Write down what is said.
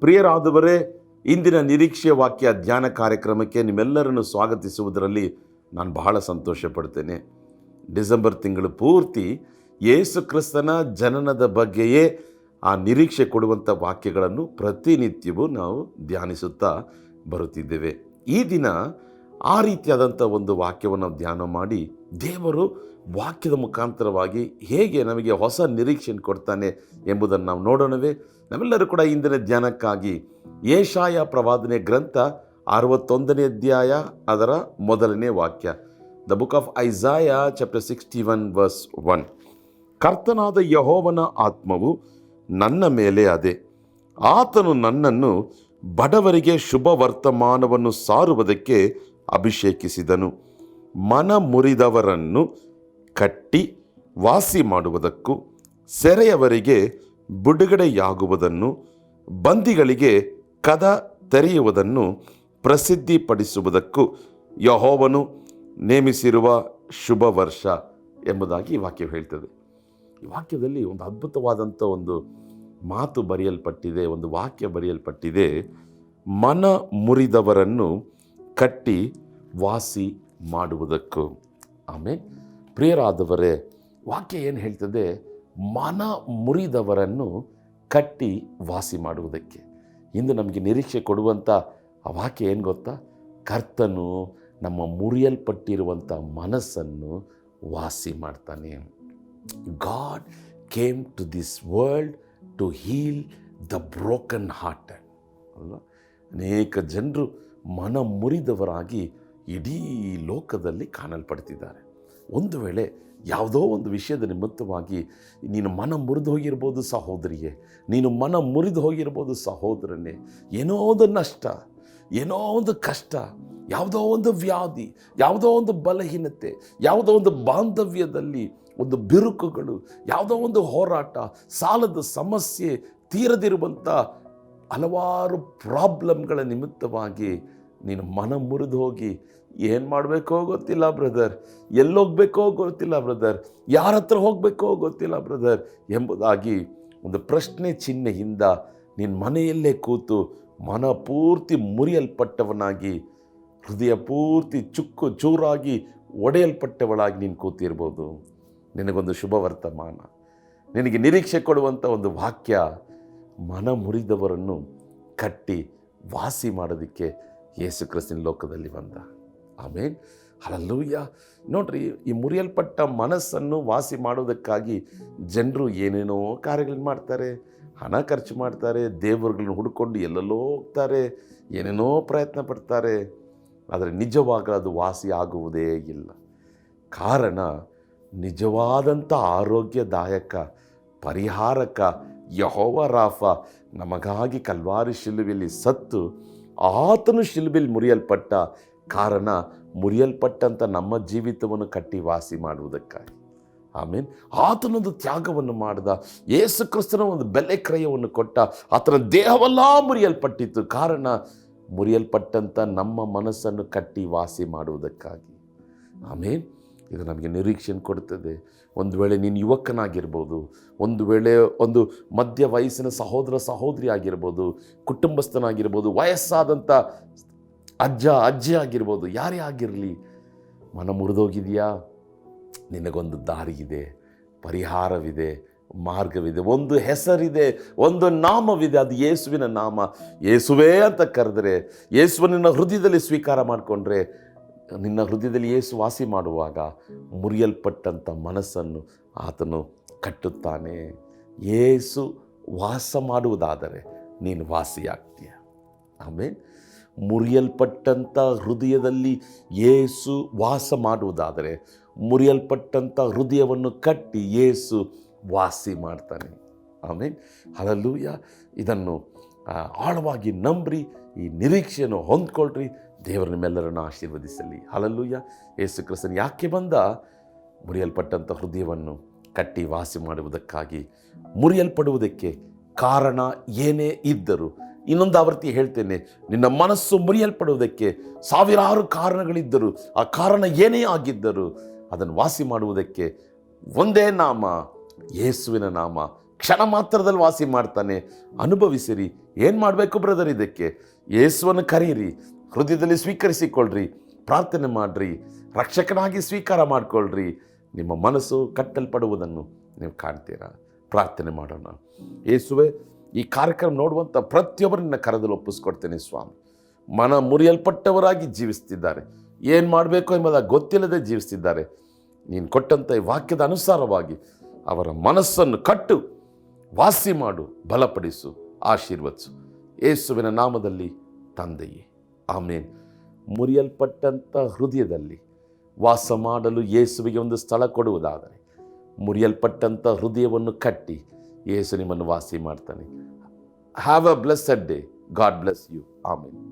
ಪ್ರಿಯರಾದವರೇ, ಇಂದಿನ ನಿರೀಕ್ಷೆಯ ವಾಕ್ಯ ಧ್ಯಾನ ಕಾರ್ಯಕ್ರಮಕ್ಕೆ ನಿಮ್ಮೆಲ್ಲರನ್ನು ಸ್ವಾಗತಿಸುವುದರಲ್ಲಿ ನಾನು ಬಹಳ ಸಂತೋಷ ಪಡ್ತೇನೆ ಡಿಸೆಂಬರ್ ತಿಂಗಳು ಪೂರ್ತಿ ಯೇಸು ಕ್ರಿಸ್ತನ ಜನನದ ಬಗ್ಗೆಯೇ ಆ ನಿರೀಕ್ಷೆ ಕೊಡುವಂಥ ವಾಕ್ಯಗಳನ್ನು ಪ್ರತಿನಿತ್ಯವೂ ನಾವು ಧ್ಯಾನಿಸುತ್ತಾ ಬರುತ್ತಿದ್ದೇವೆ. ಈ ದಿನ ಆ ರೀತಿಯಾದಂಥ ಒಂದು ವಾಕ್ಯವನ್ನು ಧ್ಯಾನ ಮಾಡಿ ದೇವರು ವಾಕ್ಯದ ಮುಖಾಂತರವಾಗಿ ಹೇಗೆ ನಮಗೆ ಹೊಸ ನಿರೀಕ್ಷೆಯನ್ನು ಕೊಡ್ತಾನೆ ಎಂಬುದನ್ನು ನಾವು ನೋಡೋಣವೇ. ನಾವೆಲ್ಲರೂ ಕೂಡ ಇಂದಿನ ಧ್ಯಾನಕ್ಕಾಗಿ ಏಷಾಯ ಪ್ರವಾದನೆ ಗ್ರಂಥ ಅರವತ್ತೊಂದನೇ ಅಧ್ಯಾಯ ಅದರ ಮೊದಲನೇ ವಾಕ್ಯ. The book of Isaiah chapter sixty one verse one ಕರ್ತನಾದ ಯಹೋವನ ಆತ್ಮವು ನನ್ನ ಮೇಲೆ ಅದೇ. ಆತನು ನನ್ನನ್ನು ಬಡವರಿಗೆ ಶುಭ ವರ್ತಮಾನವನ್ನು ಸಾರುವುದಕ್ಕೆ ಅಭಿಷೇಕಿಸಿದನು. ಮನ ಮುರಿದವರನ್ನು ಕಟ್ಟಿ ವಾಸಿ ಮಾಡುವುದಕ್ಕೂ ಸೆರೆಯವರಿಗೆ ಬಿಡುಗಡೆಯಾಗುವುದನ್ನು ಬಂದಿಗಳಿಗೆ ಕದ ತೆರೆಯುವುದನ್ನು ಪ್ರಸಿದ್ಧಿಪಡಿಸುವುದಕ್ಕೂ ಯಹೋವನು ನೇಮಿಸಿರುವ ಶುಭ ವರ್ಷ ಎಂಬುದಾಗಿ ಈ ವಾಕ್ಯ ಹೇಳ್ತದೆ. ಈ ವಾಕ್ಯದಲ್ಲಿ ಒಂದು ಅದ್ಭುತವಾದಂಥ ಒಂದು ಮಾತು ಬರೆಯಲ್ಪಟ್ಟಿದೆ, ಒಂದು ವಾಕ್ಯ ಬರೆಯಲ್ಪಟ್ಟಿದೆ. ಮನ ಮುರಿದವರನ್ನು ಕಟ್ಟಿ ವಾಸಿ ಮಾಡುವುದಕ್ಕೂ. ಆಮೇಲೆ ಪ್ರಿಯರಾದವರೇ, ವಾಕ್ಯ ಏನು ಹೇಳ್ತದೆ? ಮನ ಮುರಿದವರನ್ನು ಕಟ್ಟಿ ವಾಸಿ ಮಾಡುವುದಕ್ಕೆ. ಇಂದು ನಮಗೆ ನಿರೀಕ್ಷೆ ಕೊಡುವಂಥ ಆ ವಾಕ್ಯ ಏನು ಗೊತ್ತಾ? ಕರ್ತನು ನಮ್ಮ ಮುರಿಯಲ್ಪಟ್ಟಿರುವಂಥ ಮನಸ್ಸನ್ನು ವಾಸಿ ಮಾಡ್ತಾನೆ. God came to this world to heal the broken heart ಅಲ್ವಾ? ಅನೇಕ ಜನರು ಮನ ಮುರಿದವರಾಗಿ ಇಡೀ ಲೋಕದಲ್ಲಿ ಕಾಣಲ್ಪಡ್ತಿದ್ದಾರೆ. ಒಂದು ವೇಳೆ ಯಾವುದೋ ಒಂದು ವಿಷಯದ ನಿಮಿತ್ತವಾಗಿ ನೀನು ಮನ ಮುರಿದು ಹೋಗಿರ್ಬೋದು ಸಹೋದರಿಯೇ, ನೀನು ಮನ ಮುರಿದು ಹೋಗಿರ್ಬೋದು ಸಹೋದರನೇ, ಏನೋ ಒಂದು ನಷ್ಟ, ಏನೋ ಒಂದು ಕಷ್ಟ, ಯಾವುದೋ ಒಂದು ವ್ಯಾಧಿ, ಯಾವುದೋ ಒಂದು ಬಲಹೀನತೆ, ಯಾವುದೋ ಒಂದು ಬಾಂಧವ್ಯದಲ್ಲಿ ಒಂದು ಬಿರುಕುಗಳು, ಯಾವುದೋ ಒಂದು ಹೋರಾಟ, ಸಾಲದ ಸಮಸ್ಯೆ ತೀರದಿರುವಂಥ ಹಲವಾರು ಪ್ರಾಬ್ಲಮ್ಗಳ ನಿಮಿತ್ತವಾಗಿ ನೀನು ಮನ ಮುರಿದು ಹೋಗಿ, ಏನು ಮಾಡಬೇಕೋ ಗೊತ್ತಿಲ್ಲ ಬ್ರದರ್, ಎಲ್ಲೋಗ್ಬೇಕೋ ಗೊತ್ತಿಲ್ಲ ಬ್ರದರ್, ಯಾರ ಹತ್ರ ಹೋಗಬೇಕೋ ಗೊತ್ತಿಲ್ಲ ಬ್ರದರ್ ಎಂಬುದಾಗಿ ಒಂದು ಪ್ರಶ್ನೆ ಚಿಹ್ನೆಯಿಂದ ನಿನ್ನ ಮನೆಯಲ್ಲೇ ಕೂತು ಮನ ಪೂರ್ತಿ ಮುರಿಯಲ್ಪಟ್ಟವನಾಗಿ, ಹೃದಯ ಪೂರ್ತಿ ಚುಕ್ಕು ಚೂರಾಗಿ ಒಡೆಯಲ್ಪಟ್ಟವಳಾಗಿ ನೀನು ಕೂತಿರ್ಬೋದು. ನಿನಗೊಂದು ಶುಭ ವರ್ತಮಾನ ನಿನಗೆ ನಿರೀಕ್ಷೆ ಕೊಡುವಂಥ ಒಂದು ವಾಕ್ಯ ಮನ ಮುರಿದವರನ್ನು ಕಟ್ಟಿ ವಾಸಿ ಮಾಡೋದಕ್ಕೆ ಯೇಸು ಕ್ರಿಸ್ತಿನ ಲೋಕದಲ್ಲಿ ಬಂದ. ಆಮೇಲೆ ಅಲ್ಲೂಯ್ಯ ನೋಡ್ರಿ, ಈ ಮುರಿಯಲ್ಪಟ್ಟ ಮನಸ್ಸನ್ನು ವಾಸಿ ಮಾಡೋದಕ್ಕಾಗಿ ಜನರು ಏನೇನೋ ಕಾರ್ಯಗಳನ್ನ ಮಾಡ್ತಾರೆ. ಹಣ ಖರ್ಚು ಮಾಡ್ತಾರೆ, ದೇವರುಗಳನ್ನ ಹುಡ್ಕೊಂಡು ಎಲ್ಲೆಲ್ಲೋ ಹೋಗ್ತಾರೆ, ಏನೇನೋ ಪ್ರಯತ್ನ ಪಡ್ತಾರೆ. ಆದರೆ ನಿಜವಾಗ ಅದು ವಾಸಿ ಆಗುವುದೇ ಇಲ್ಲ. ಕಾರಣ ನಿಜವಾದಂಥ ಆರೋಗ್ಯದಾಯಕ, ಪರಿಹಾರಕ ಯಹೋವ ರಾಫ ನಮಗಾಗಿ ಕಲ್ವಾರಿ ಶಿಲುಬೆಯಲ್ಲಿ ಸತ್ತು ಆತನು ಶಿಲುಬೆಯಲ್ಲಿ ಮುರಿಯಲ್ಪಟ್ಟ ಕಾರಣ ಮುರಿಯಲ್ಪಟ್ಟಂಥ ನಮ್ಮ ಜೀವಿತವನ್ನು ಕಟ್ಟಿ ವಾಸಿ ಮಾಡುವುದಕ್ಕಾಗಿ. ಆಮೇನ್. ಆತನೊಂದು ತ್ಯಾಗವನ್ನು ಮಾಡಿದ, ಯೇಸು ಕ್ರಿಸ್ತನ ಒಂದು ಬೆಲೆ ಕ್ರಯವನ್ನು ಕೊಟ್ಟ, ಆತನ ದೇಹವೆಲ್ಲ ಮುರಿಯಲ್ಪಟ್ಟಿತ್ತು. ಕಾರಣ ಮುರಿಯಲ್ಪಟ್ಟಂಥ ನಮ್ಮ ಮನಸ್ಸನ್ನು ಕಟ್ಟಿ ವಾಸಿ ಮಾಡುವುದಕ್ಕಾಗಿ. ಆಮೇಲೆ ಇದು ನಮಗೆ ನಿರೀಕ್ಷೆಯನ್ನು ಕೊಡುತ್ತದೆ ಒಂದು ವೇಳೆ ನೀನು ಯುವಕನಾಗಿರ್ಬೋದು, ಒಂದು ವೇಳೆ ಒಂದು ಮಧ್ಯ ವಯಸ್ಸಿನ ಸಹೋದರ ಸಹೋದರಿ ಆಗಿರ್ಬೋದು, ಕುಟುಂಬಸ್ಥನಾಗಿರ್ಬೋದು ವಯಸ್ಸಾದಂಥ ಅಜ್ಜ, ಅಜ್ಜಿ ಆಗಿರ್ಬೋದು, ಯಾರೇ ಆಗಿರಲಿ, ಮನ ಮುರಿದೋಗಿದೆಯಾ? ನಿನಗೊಂದು ದಾರಿ ಇದೆ ಪರಿಹಾರವಿದೆ, ಮಾರ್ಗವಿದೆ, ಒಂದು ಹೆಸರಿದೆ, ಒಂದು ನಾಮವಿದೆ, ಅದು ಯೇಸುವಿನ ನಾಮ. ಯೇಸುವೇ ಅಂತ ಕರೆದರೆ ಯೇಸುವನ್ನ ಹೃದಯದಲ್ಲಿ ಸ್ವೀಕಾರ ಮಾಡಿಕೊಂಡ್ರೆ ನಿನ್ನ ಹೃದಯದಲ್ಲಿ ಯೇಸು ವಾಸಿ ಮಾಡುವಾಗ ಮುರಿಯಲ್ಪಟ್ಟಂಥ ಮನಸ್ಸನ್ನು ಆತನು ಕಟ್ಟುತ್ತಾನೆ. ಯೇಸು ವಾಸ ಮಾಡುವುದಾದರೆ ನೀನು ವಾಸಿಯಾಗ್ತೀಯ. ಆಮೇಲೆ ಮುರಿಯಲ್ಪಟ್ಟಂಥ ಹೃದಯದಲ್ಲಿ ಯೇಸು ವಾಸ ಮಾಡುವುದಾದರೆ ಮುರಿಯಲ್ಪಟ್ಟಂಥ ಹೃದಯವನ್ನು ಕಟ್ಟಿ ಯೇಸು ವಾಸಿ ಮಾಡ್ತಾನೆ. ಆಮೇಲೆ ಹಲಲ್ಲೂಯ. ಇದನ್ನು ಆಳವಾಗಿ ನಂಬ್ರಿ, ಈ ನಿರೀಕ್ಷೆಯನ್ನು ಹೊಂದ್ಕೊಳ್ರಿ. ದೇವರು ನಿಮ್ಮೆಲ್ಲರನ್ನು ಆಶೀರ್ವದಿಸಲಿ. ಹಲಲ್ಲೂಯ. ಯೇಸು ಕ್ರಿಸ್ತನ್ ಯಾಕೆ ಬಂದ? ಮುರಿಯಲ್ಪಟ್ಟಂಥ ಹೃದಯವನ್ನು ಕಟ್ಟಿ ವಾಸಿ ಮಾಡುವುದಕ್ಕಾಗಿ. ಮುರಿಯಲ್ಪಡುವುದಕ್ಕೆ ಕಾರಣ ಏನೇ ಇದ್ದರೂ, ಇನ್ನೊಂದು ಆವೃತ್ತಿ ಹೇಳ್ತೇನೆ, ನಿನ್ನ ಮನಸ್ಸು ಮುರಿಯಲ್ಪಡುವುದಕ್ಕೆ ಸಾವಿರಾರು ಕಾರಣಗಳಿದ್ದರು, ಆ ಕಾರಣ ಏನೇ ಆಗಿದ್ದರೂ, ಅದನ್ನು ವಾಸಿ ಮಾಡುವುದಕ್ಕೆ ಒಂದೇ ನಾಮ, ಯೇಸುವಿನ ನಾಮ. ಕ್ಷಣ ಮಾತ್ರದಲ್ಲಿ ವಾಸಿ ಮಾಡ್ತಾನೆ. ಅನುಭವಿಸಿರಿ. ಏನು ಮಾಡಬೇಕು ಬ್ರದರ್ ಇದಕ್ಕೆ? ಯೇಸುವನ್ನು ಕರೀರಿ. ಹೃದಯದಲ್ಲಿ ಸ್ವೀಕರಿಸಿಕೊಳ್ಳ್ರಿ, ಪ್ರಾರ್ಥನೆ ಮಾಡಿರಿ, ರಕ್ಷಕನಾಗಿ ಸ್ವೀಕಾರ ಮಾಡಿಕೊಳ್ಳ್ರಿ. ನಿಮ್ಮ ಮನಸ್ಸು ಕಟ್ಟಲ್ಪಡುವುದನ್ನು ನೀವು ಕಾಣ್ತೀರಾ? ಪ್ರಾರ್ಥನೆ ಮಾಡೋಣ. ಯೇಸುವೆ, ಈ ಕಾರ್ಯಕ್ರಮ ನೋಡುವಂಥ ಪ್ರತಿಯೊಬ್ಬರನ್ನ ಕರೆದಲ್ಲಿ ಒಪ್ಪಿಸ್ಕೊಡ್ತೇನೆ ಸ್ವಾಮಿ. ಮನ ಮುರಿಯಲ್ಪಟ್ಟವರಾಗಿ ಜೀವಿಸ್ತಿದ್ದಾರೆ. ಏನು ಮಾಡಬೇಕು ಎಂಬುದ ಗೊತ್ತಿಲ್ಲದೆ ಜೀವಿಸ್ತಿದ್ದಾರೆ. ನೀನು ಕೊಟ್ಟಂಥ ಈ ವಾಕ್ಯದ ಅನುಸಾರವಾಗಿ ಅವರ ಮನಸ್ಸನ್ನು ಕಟ್ಟು, ವಾಸಿ ಮಾಡು, ಬಲಪಡಿಸು, ಆಶೀರ್ವದಿಸು. ಯೇಸುವಿನ ನಾಮದಲ್ಲಿ ತಂದೆಯೇ. ಆಮೇನ್. ಮುರಿಯಲ್ಪಟ್ಟಂಥ ಹೃದಯದಲ್ಲಿ ವಾಸ ಮಾಡಲು ಯೇಸುವಿಗೆ ಒಂದು ಸ್ಥಳ ಕೊಡುವುದಾದರೆ, ಮುರಿಯಲ್ಪಟ್ಟಂಥ ಹೃದಯವನ್ನು ಕಟ್ಟಿ ಯೇಸು ನಿಮ್ಮನ್ನು ವಾಸಿ ಮಾಡ್ತಾನೆ. Have a blessed day God bless you amen.